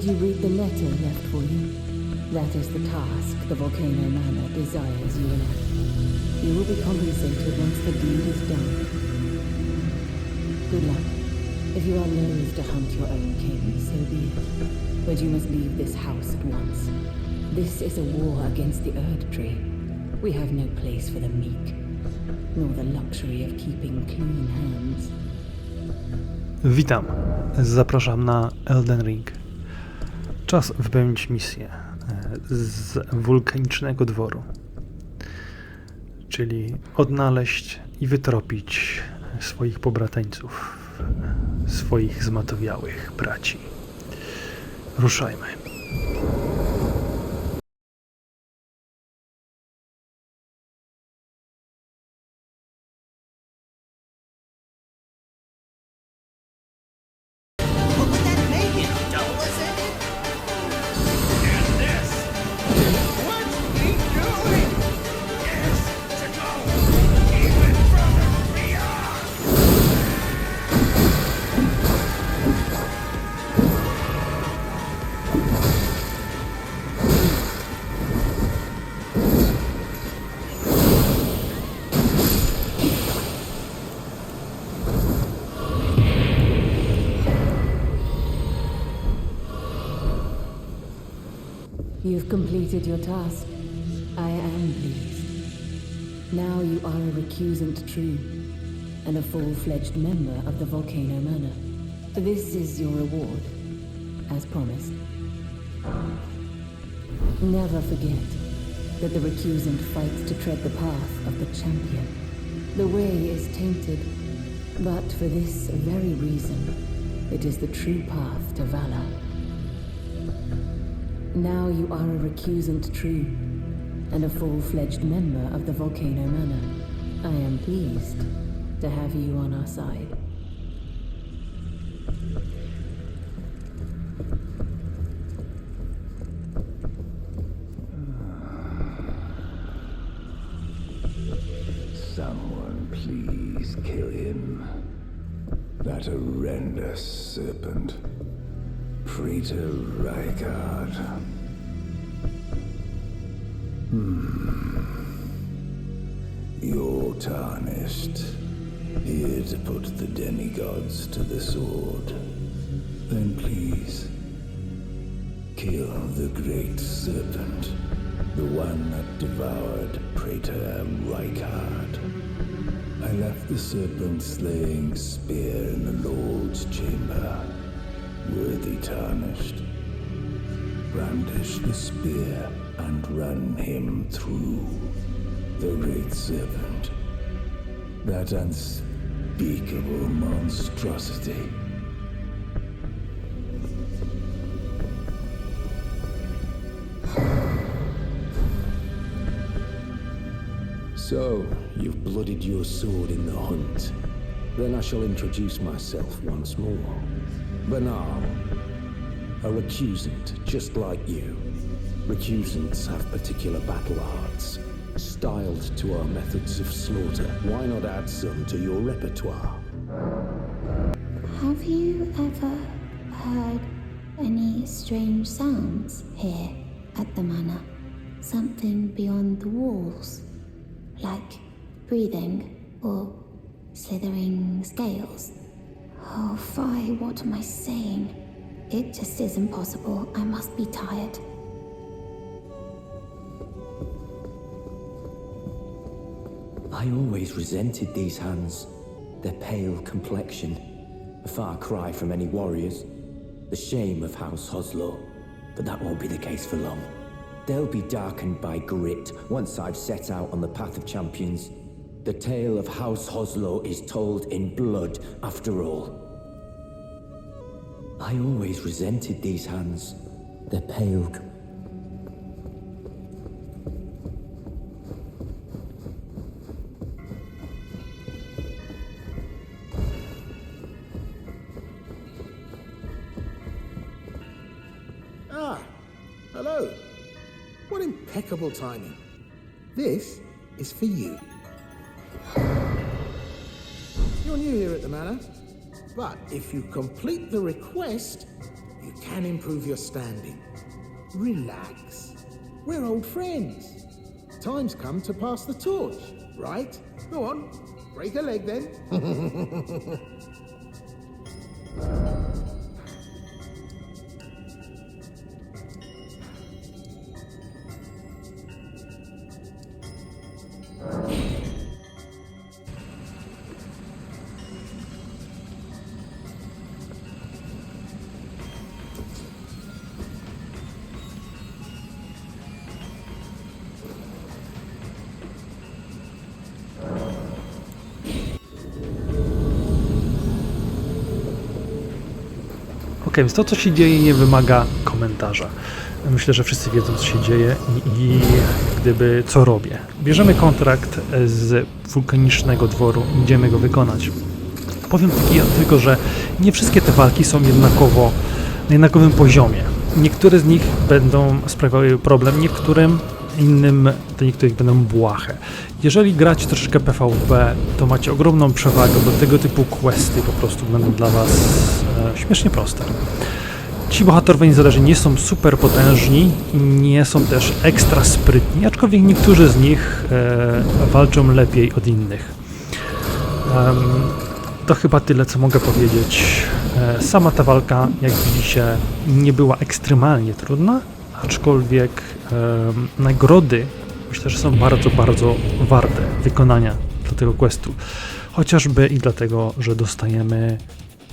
Did you read the letter left for you? That is the task the Volcano Manor desires you enact. You will be compensated once the deed is done. Good luck. If you are loath to hunt your own king, so be it. But you must leave this house at once. This is a war against the Erd Tree. We have no place for the meek, nor the luxury of keeping clean hands. Witam. Zapraszam na Elden Ring. Czas wypełnić misję e, z wulkanicznego dworu. Czyli odnaleźć i wytropić swoich pobratańców, swoich zmatowiałych braci. Ruszajmy. You've completed your task. I am pleased. Now you are a recusant true, and a full-fledged member of the Volcano Manor. This is your reward, as promised. Never forget that the recusant fights to tread the path of the champion. The way is tainted, but for this very reason, it is the true path to valor. Now you are a recusant true, and a full-fledged member of the Volcano Manor. I am pleased to have you on our side. Hmm. You're tarnished. Here to put the demigods to the sword. Then please, kill the great serpent. The one that devoured Praetor Rykard. I left the serpent slaying spear in the Lord's chamber. Worthy tarnished. Brandish the spear and run him through. The great serpent. That unspeakable monstrosity. So, you've bloodied your sword in the hunt. Then I shall introduce myself once more. Banal. A recusant, just like you. Recusants have particular battle arts, styled to our methods of slaughter. Why not add some to your repertoire? Have you ever heard any strange sounds here at the manor? Something beyond the walls? Like breathing or slithering scales? Oh, fie, what am I saying? It just isn't possible. I must be tired. I always resented these hands. Their pale complexion, a far cry from any warriors. The shame of House Hoslo. But that won't be the case for long. They'll be darkened by grit once I've set out on the path of champions. The tale of House Hoslo is told in blood, after all. I always resented these hands. Their pale. Timing. This is for you. You're new here at the manor, but if you complete the request, you can improve your standing. Relax. We're old friends. Time's come to pass the torch, right? Go on, break a leg then. Ok, więc to, co się dzieje, nie wymaga komentarza. Myślę, że wszyscy wiedzą, co się dzieje i, i gdyby co robię. Bierzemy kontrakt z wulkanicznego dworu, idziemy go wykonać. Powiem tylko, że nie wszystkie te walki są jednakowo na jednakowym poziomie. Niektóre z nich będą sprawiały problem, niektórym innym to niektórych będą błahe. Jeżeli gracie troszeczkę PvP, to macie ogromną przewagę, bo tego typu questy po prostu będą dla Was śmiesznie proste. Ci bohaterowie niezależni nie są super potężni nie są też ekstra sprytni, aczkolwiek niektórzy z nich e, walczą lepiej od innych. To chyba tyle, co mogę powiedzieć. E, Sama ta walka, jak widzicie, nie była ekstremalnie trudna, aczkolwiek nagrody myślę, że są bardzo, bardzo warte wykonania do tego questu. Chociażby i dlatego, że dostajemy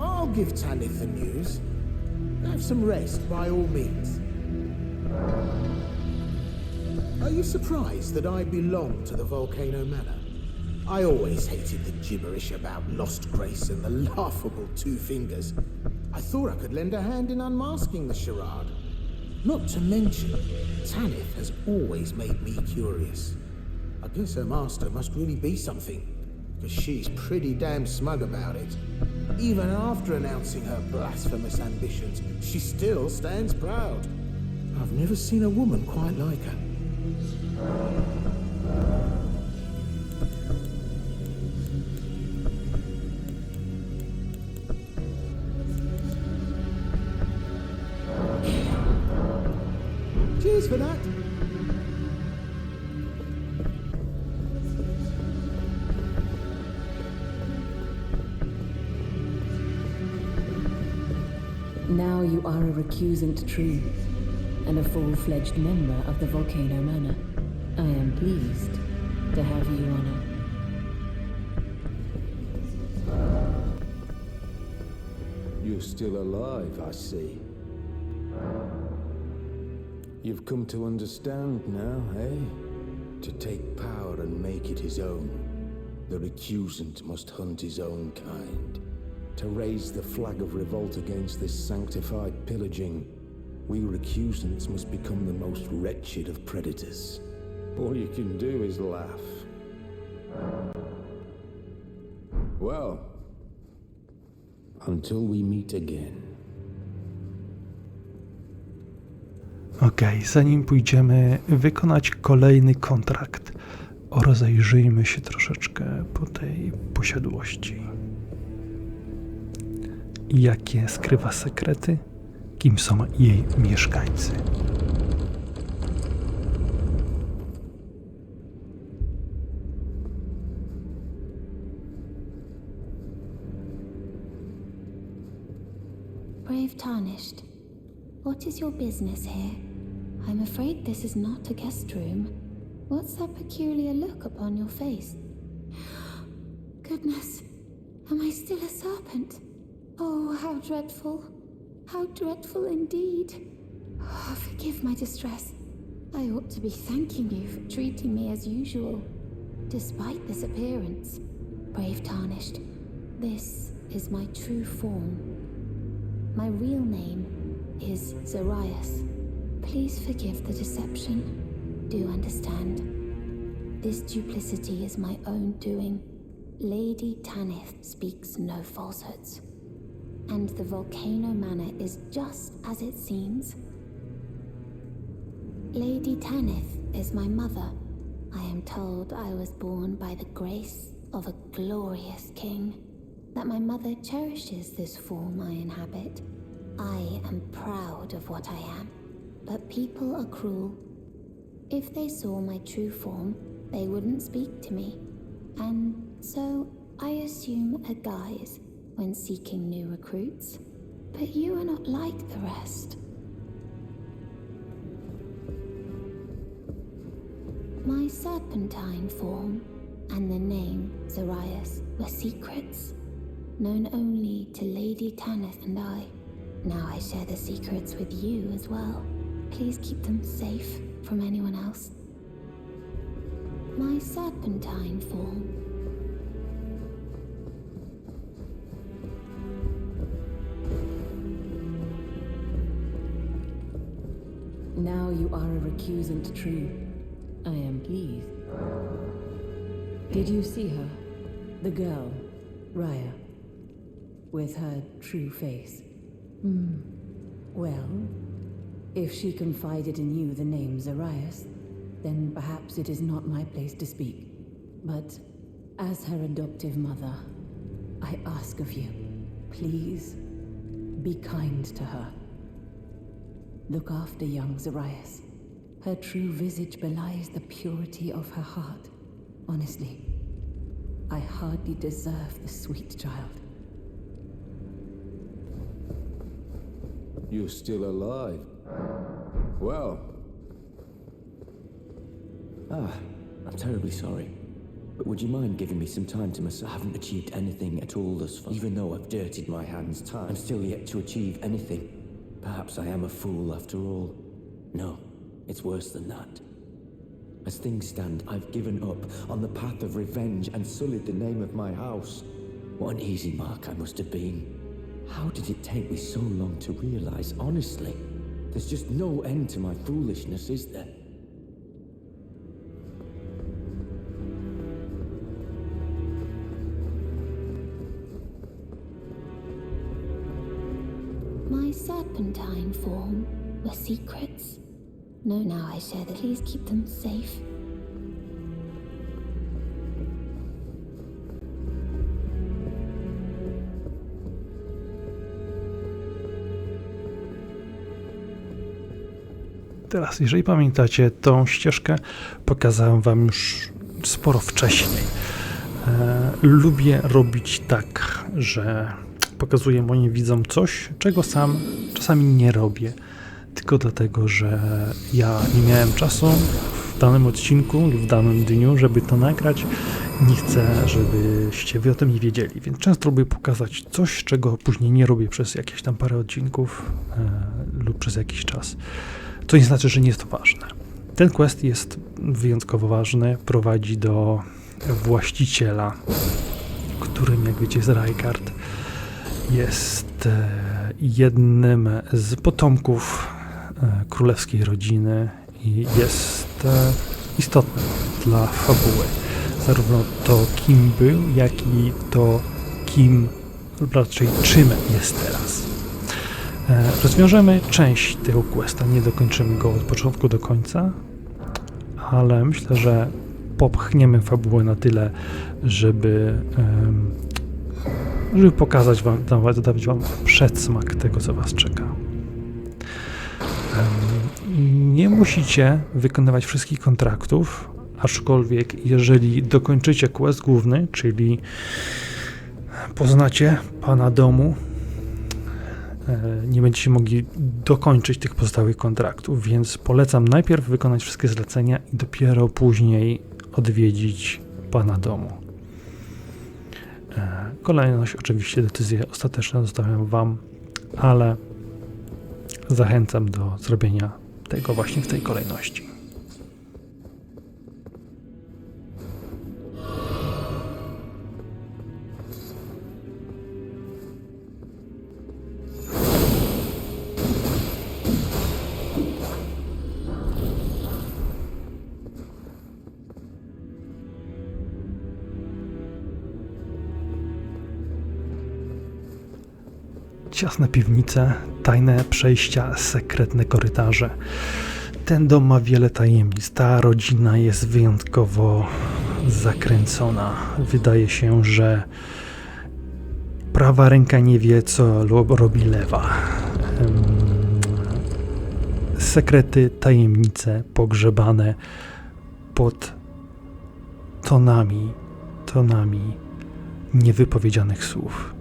I'll give Tanith the news. Have some rest by all means. Are you surprised that I belong to the Volcano Manor? I always hated the gibberish about Lost Grace and the laughable Two Fingers. I thought I could lend a hand in unmasking the charade. Not to mention, Tanith has always made me curious. I guess her master must really be something, because she's pretty damn smug about it. Even after announcing her blasphemous ambitions, she still stands proud. I've never seen a woman quite like her. Cheers for that. You are a recusant tree and a full-fledged member of the Volcano Manor. I am pleased to have you honor. You're still alive, I see. You've come to understand now, eh? To take power and make it his own. The recusant must hunt his own kind. To raise the flag of revolt against this sanctified pillaging, we recusants must become the most wretched of predators. All you can do is laugh. Well, until we meet again. Okej, zanim pójdziemy wykonać kolejny kontrakt, rozejrzyjmy się troszeczkę po tej posiadłości. Jakie skrywa sekrety? Kim są jej mieszkańcy? Brave Tarnished, what is your business here? I'm afraid this is not a guest room. What's that peculiar look upon your face? Goodness, am I still a serpent? Oh, how dreadful. How dreadful indeed. Oh, forgive my distress. I ought to be thanking you for treating me as usual. Despite this appearance, brave Tarnished, this is my true form. My real name is Zarias. Please forgive the deception. Do understand. This duplicity is my own doing. Lady Tanith speaks no falsehoods. And the Volcano Manor is just as it seems. Lady Tanith is my mother. I am told I was born by the grace of a glorious king. That my mother cherishes this form I inhabit. I am proud of what I am. But people are cruel. If they saw my true form, they wouldn't speak to me. And so I assume a guise when seeking new recruits. But you are not like the rest. My serpentine form and the name Zarias were secrets, known only to Lady Tanith and I. Now I share the secrets with you as well. Please keep them safe from anyone else. My serpentine form Now you are a recusant true. I am pleased. Did you see her? The girl, Raya. With her true face. Hmm. Well, if she confided in you the name Zarias, then perhaps it is not my place to speak. But as her adoptive mother, I ask of you, please be kind to her. Look after young Zarias. Her true visage belies the purity of her heart. Honestly, I hardly deserve the sweet child. You're still alive. Well, Ah, I'm terribly sorry. But would you mind giving me some time to myself? I haven't achieved anything at all thus far. Even though I've dirtied my hands time, I'm still yet to achieve anything. Perhaps I am a fool after all. No, it's worse than that. As things stand, I've given up on the path of revenge and sullied the name of my house. What an easy mark I must have been. How did it take me so long to realize, honestly? There's just no end to my foolishness, is there? Serpentine form were secrets. No, now I share that. Please keep them safe. Teraz, jeżeli pamiętacie, tą ścieżkę pokazałem wam już sporo wcześniej. E, lubię robić tak, że pokazuję moim widzom coś, czego sam czasami nie robię. Tylko dlatego, że ja nie miałem czasu w danym odcinku lub w danym dniu, żeby to nagrać. Nie chcę, żebyście wy o tym nie wiedzieli, więc często lubię pokazać coś, czego później nie robię przez jakieś tam parę odcinków e, lub przez jakiś czas. To nie znaczy, że nie jest to ważne. Ten quest jest wyjątkowo ważny, prowadzi do właściciela, którym, jak wiecie, jest Rykard. Jest e, jednym z potomków e, królewskiej rodziny i jest e, istotny dla fabuły. Zarówno to, kim był, jak i to, kim, raczej czym jest teraz. Rozwiążemy część tego questa, nie dokończymy go od początku do końca, ale myślę, że popchniemy fabułę na tyle, żeby, żeby pokazać wam, dać wam przedsmak tego, co was czeka. Nie musicie wykonywać wszystkich kontraktów, aczkolwiek jeżeli dokończycie quest główny, czyli poznacie pana domu, e, nie będziecie mogli dokończyć tych pozostałych kontraktów, więc polecam najpierw wykonać wszystkie zlecenia i dopiero później odwiedzić pana domu. Kolejność, oczywiście decyzje ostateczne zostawiam wam, ale zachęcam do zrobienia tego właśnie w tej kolejności. Ciasne piwnice, tajne przejścia, sekretne korytarze. Ten dom ma wiele tajemnic. Ta rodzina jest wyjątkowo zakręcona. Wydaje się, że prawa ręka nie wie, co robi lewa. Sekrety, tajemnice pogrzebane pod tonami, tonami niewypowiedzianych słów.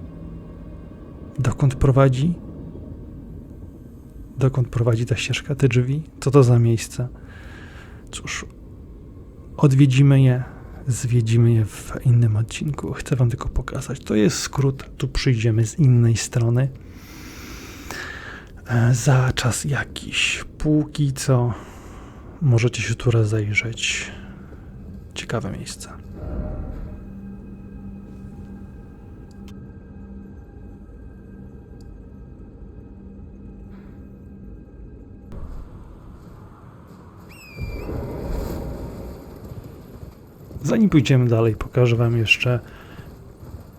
Dokąd prowadzi? Dokąd prowadzi ta ścieżka, te drzwi? Co to za miejsce? Cóż, odwiedzimy je, zwiedzimy je w innym odcinku. Chcę Wam tylko pokazać. To jest skrót, tu przyjdziemy z innej strony. E, Za czas jakiś. Póki co możecie się tu rozejrzeć. Ciekawe miejsce. Zanim pójdziemy dalej, pokażę Wam jeszcze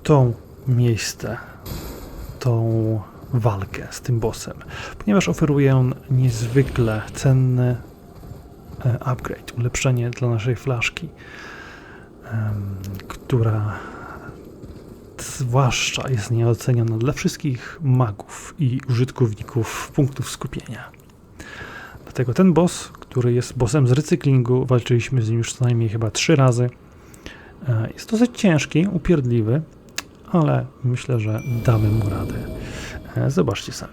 tą miejsce, tą walkę z tym bossem, ponieważ oferuje on niezwykle cenny e, upgrade, ulepszenie dla naszej flaszki, która zwłaszcza jest nieoceniona dla wszystkich magów i użytkowników punktów skupienia. Dlatego ten boss, który jest bossem z recyklingu, walczyliśmy z nim już co najmniej chyba trzy razy. E, Jest dosyć ciężki, upierdliwy, ale myślę, że damy mu radę. E, Zobaczcie sami.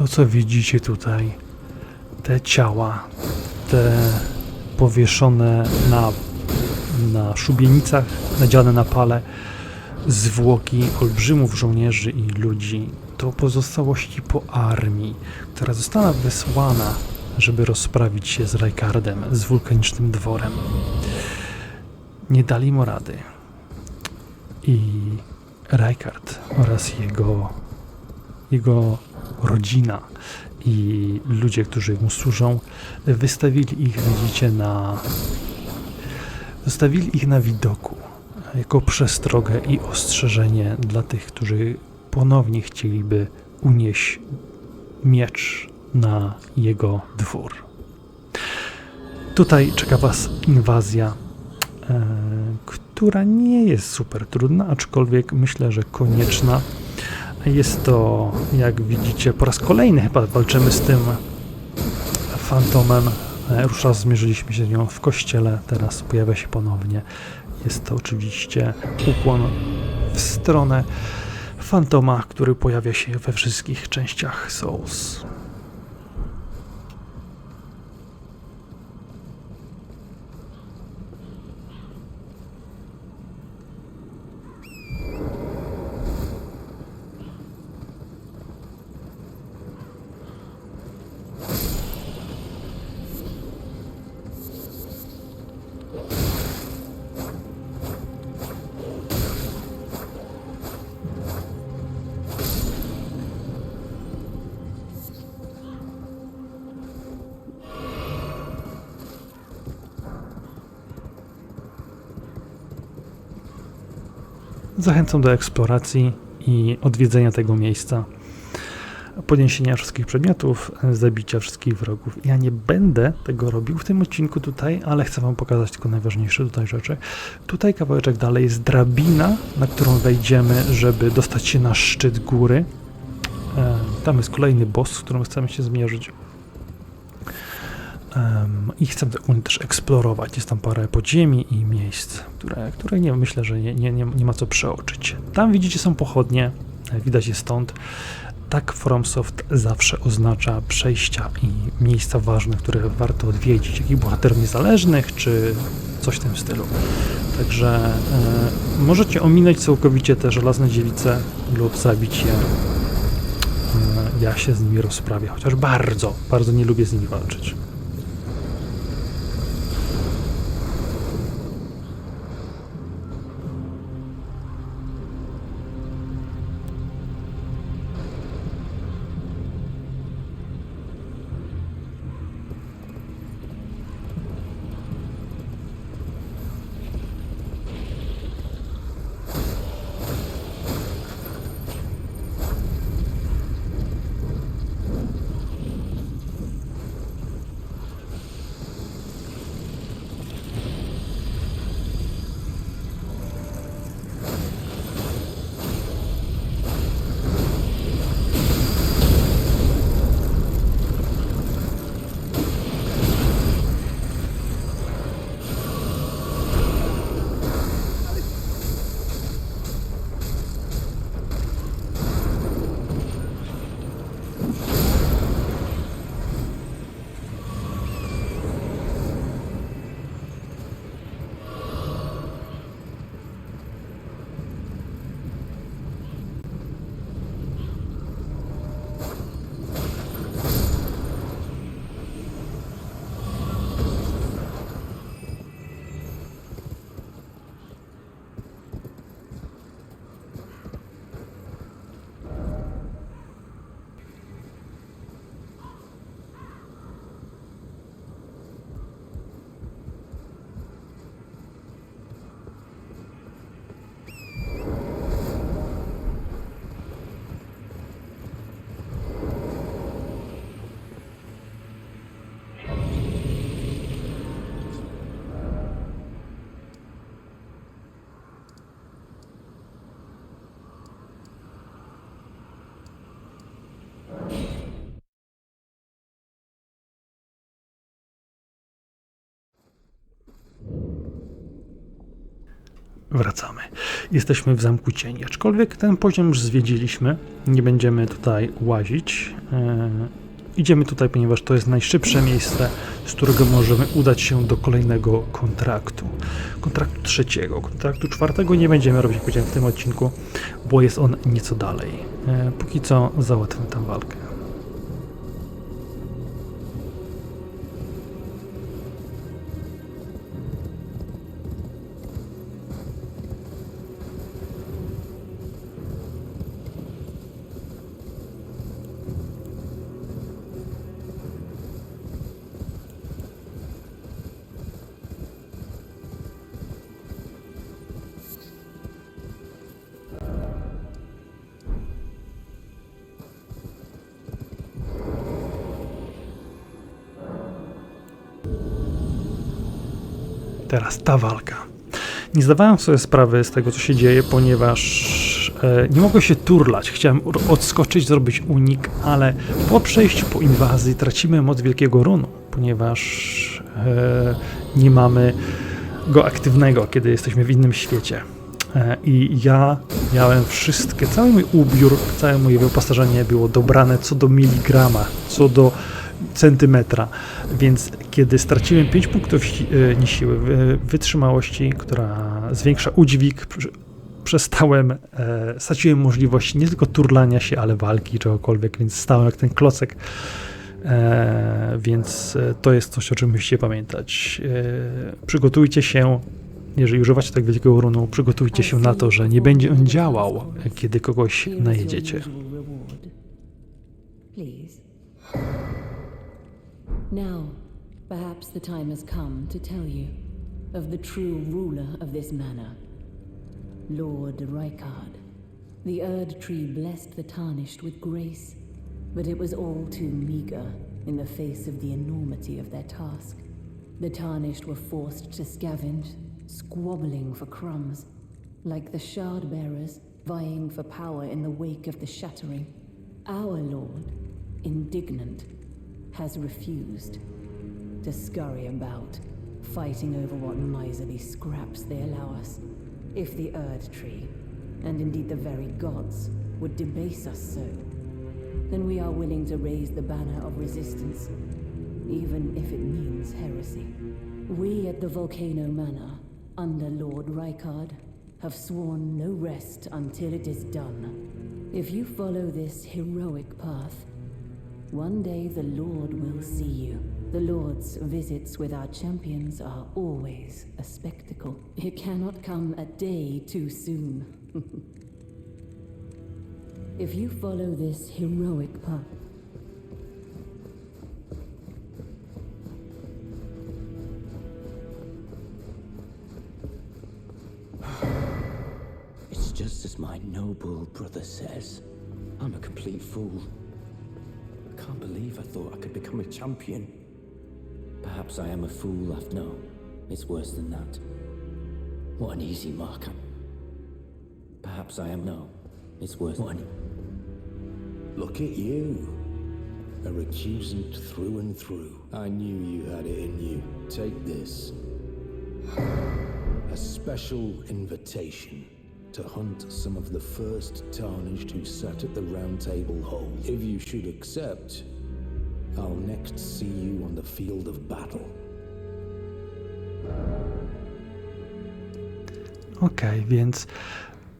To, co widzicie tutaj, te ciała, te powieszone na, na szubienicach, nadziane na pale, zwłoki olbrzymów żołnierzy i ludzi, to pozostałości po armii, która została wysłana, żeby rozprawić się z Rajkardem, z wulkanicznym dworem. Nie dali mu rady. I Rajkard oraz jego, jego rodzina i ludzie, którzy mu służą, wystawili ich, widzicie, na. Zostawili ich na widoku jako przestrogę i ostrzeżenie dla tych, którzy ponownie chcieliby unieść miecz na jego dwór. Tutaj czeka Was inwazja, e, która nie jest super trudna, aczkolwiek myślę, że konieczna. Jest to, jak widzicie, po raz kolejny chyba walczymy z tym fantomem E, Już raz zmierzyliśmy się z nią w kościele, teraz pojawia się ponownie. Jest to oczywiście ukłon w stronę fantoma, który pojawia się we wszystkich częściach Souls. Zachęcam do eksploracji i odwiedzenia tego miejsca, podniesienia wszystkich przedmiotów, zabicia wszystkich wrogów. Ja nie będę tego robił w tym odcinku tutaj, ale chcę Wam pokazać tylko najważniejsze tutaj rzeczy. Tutaj kawałeczek dalej jest drabina, na którą wejdziemy, żeby dostać się na szczyt góry. E, Tam jest kolejny boss, z którym chcemy się zmierzyć. I chcę ogólnie też eksplorować. Jest tam parę podziemi i miejsc, które, które nie myślę, że nie, nie, nie, ma co przeoczyć. Tam widzicie są pochodnie, widać je stąd. Tak FromSoft zawsze oznacza przejścia i miejsca ważne, które warto odwiedzić, jakich bohaterów niezależnych, czy coś w tym stylu. Także e, możecie ominąć całkowicie te żelazne dziewice lub zabić je. E, ja się z nimi rozprawię, chociaż bardzo, bardzo nie lubię z nimi walczyć. Wracamy. Jesteśmy w Zamku Cieni, aczkolwiek ten poziom już zwiedziliśmy. Nie będziemy tutaj łazić. E, idziemy tutaj, ponieważ to jest najszybsze miejsce, z którego możemy udać się do kolejnego kontraktu. Kontraktu trzeciego. Kontraktu czwartego nie będziemy robić, jak powiedziałem, w tym odcinku, bo jest on nieco dalej. E, póki co załatwmy tę walkę. Teraz ta walka. Nie zdawałem sobie sprawy z tego, co się dzieje, ponieważ e, nie mogę się turlać. Chciałem odskoczyć, zrobić unik, ale po przejściu po inwazji tracimy moc Wielkiego Runu. ponieważ e, nie mamy go aktywnego, kiedy jesteśmy w innym świecie. E, I ja miałem wszystkie, cały mój ubiór, całe moje wyposażenie było dobrane co do miligrama, co do centymetra. Więc kiedy straciłem 5 punktów e, siły, wy- wytrzymałości, która zwiększa udźwig, przestałem, e, straciłem możliwość nie tylko turlania się, ale walki, czegokolwiek, więc stałem jak ten klocek. E, więc to jest coś, o czym musicie pamiętać. Przygotujcie się, jeżeli używacie tak wielkiego runu, przygotujcie się na to, że nie będzie on działał, kiedy kogoś najedziecie. Now, perhaps the time has come to tell you of the true ruler of this manor, Lord Rykard. The Erd Tree blessed the Tarnished with grace, but it was all too meager in the face of the enormity of their task. The Tarnished were forced to scavenge, squabbling for crumbs, like the Shard Bearers vying for power in the wake of the Shattering. Our Lord, indignant, has refused to scurry about, fighting over what miserly scraps they allow us. If the Erd Tree, and indeed the very gods, would debase us so, then we are willing to raise the banner of resistance, even if it means heresy. We at the Volcano Manor, under Lord Rykard, have sworn no rest until it is done. If you follow this heroic path, one day the Lord will see you. The Lord's visits with our champions are always a spectacle. It cannot come a day too soon. if you follow this heroic path, It's just as my noble brother says. I'm a complete fool. I can't believe I thought I could become a champion. Perhaps I am a fool after no. It's worse than that. What an easy mark. Perhaps I am no. It's worse what an Look at you. A recusant through and through. I knew you had it in you. Take this. A special invitation to hunt some of the first tarnished who sat at the round table hole. If you should accept, I'll next see you on the field of battle. Okej, więc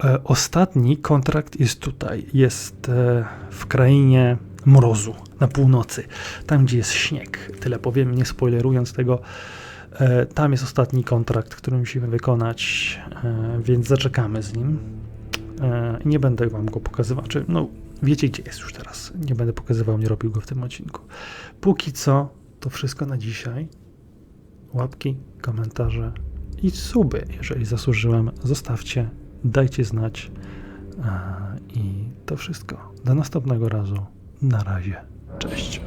e, ostatni kontrakt jest tutaj. Jest e, w krainie mrozu, na północy, tam gdzie jest śnieg. Tyle powiem, nie spoilerując tego. E, tam jest ostatni kontrakt, który musimy wykonać, e, więc zaczekamy z nim. E, nie będę wam go pokazywał. Czy, no, wiecie, gdzie jest już teraz. Nie będę pokazywał, nie robił go w tym odcinku. Póki co, to wszystko na dzisiaj. Łapki, komentarze i suby, jeżeli zasłużyłem, zostawcie, dajcie znać. I to wszystko. Do następnego razu. Na razie. Cześć.